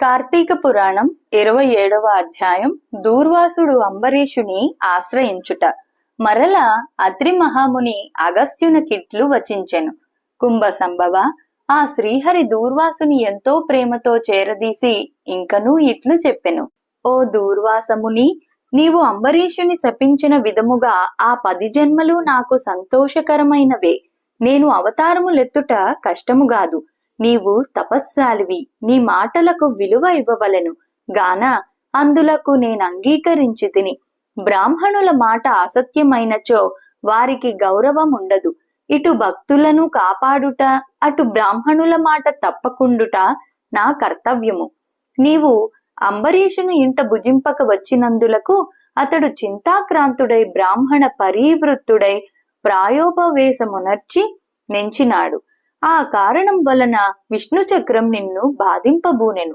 కార్తీక పురాణం ఇరవై ఏడవ అధ్యాయం దూర్వాసుడు అంబరీషుని ఆశ్రయించుట. మరల అత్రి మహాముని అగస్త్యున కిట్లు వచించెను. కుంభ సంభవ ఆ శ్రీహరి దూర్వాసుని ఎంతో ప్రేమతో చేరదీసి ఇంకనూ ఇట్లు చెప్పెను. ఓ దూర్వాసముని నీవు అంబరీషుని శపించిన విధముగా ఆ పది జన్మలు నాకు సంతోషకరమైనవే. నేను అవతారములెత్తుట కష్టము కష్టముగాదు నీవు తపస్సాలివి. నీ మాటలకు విలువ ఇవ్వవలెను. గాన అందులకు నేను అంగీకరించి తిని. బ్రాహ్మణుల మాట అసత్యమైనచో వారికి గౌరవం ఉండదు ఇటు భక్తులను కాపాడుట అటు బ్రాహ్మణుల మాట తప్పకుండుట నా కర్తవ్యము. నీవు అంబరీషును ఇంట భుజింపక వచ్చినందులకు అతడు చింతాక్రాంతుడై బ్రాహ్మణ పరీవృత్తుడై ప్రాయోపవేశమునర్చి నెంచినాడు. ఆ కారణం వలన విష్ణు చక్రం నిన్ను బాధింపబూనెను.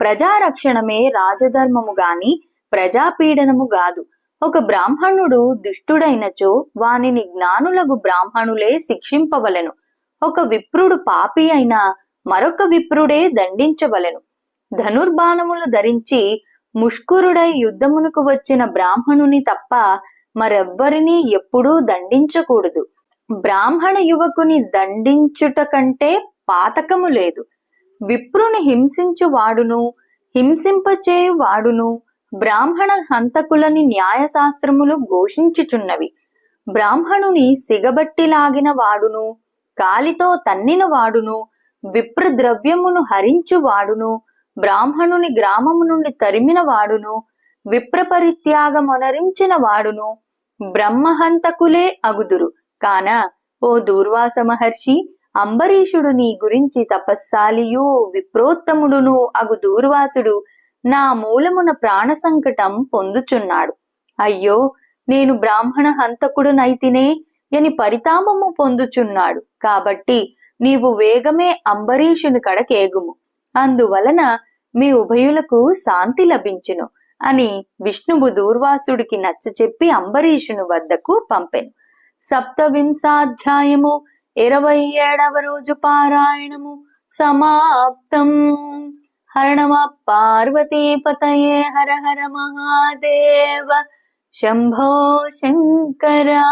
ప్రజారక్షణమే రాజధర్మము గాని ప్రజాపీడనము గాదు. ఒక బ్రాహ్మణుడు దుష్టుడైనచో వానిని జ్ఞానులకు బ్రాహ్మణులే శిక్షింపవలెను. ఒక విప్రుడు పాపి అయినా మరొక విప్రుడే దండించవలెను. ధనుర్బాణములు ధరించి ముష్కురుడై యుద్ధమునకు వచ్చిన బ్రాహ్మణుని తప్ప మరెవ్వరినీ ఎప్పుడూ దండించకూడదు. బ్రాహ్మణ యువకుని దండించుట కంటే పాతకము లేదు. విప్రుని హింసించు వాడును హింసింపచేయు వాడును బ్రాహ్మణ హంతకులని న్యాయశాస్త్రములు ఘోషించుచున్నవి. బ్రాహ్మణుని సిగబట్టి లాగిన వాడును కాలితో తన్నిన వాడును విప్ర ద్రవ్యమును హరించు వాడును బ్రాహ్మణుని గ్రామము నుండి తరిమిన వాడును విప్ర పరిత్యాగమొనరించిన వాడును బ్రహ్మహంతకులే అగుదురు. కాన ఓ దూర్వాస మహర్షి అంబరీషుడు నీ గురించి తపస్సాలియు విప్రోత్తముడును అగు దూర్వాసుడు నా మూలమున ప్రాణ సంకటం పొందుచున్నాడు. అయ్యో నేను బ్రాహ్మణ హంతకుడునైతినే అని పరితాపము పొందుచున్నాడు. కాబట్టి నీవు వేగమే అంబరీషుని కడకేగుము. అందువలన మీ ఉభయులకు శాంతి లభించును అని విష్ణువు దూర్వాసుడికి నచ్చచెప్పి అంబరీషుని వద్దకు పంపెను. సప్తవింశాధ్యాయము ఇరవై ఏడవ రోజు పారాయణము సమాప్తం. హరణమ పార్వతీపతయే హర హర మహాదేవ శంభో శంకరా.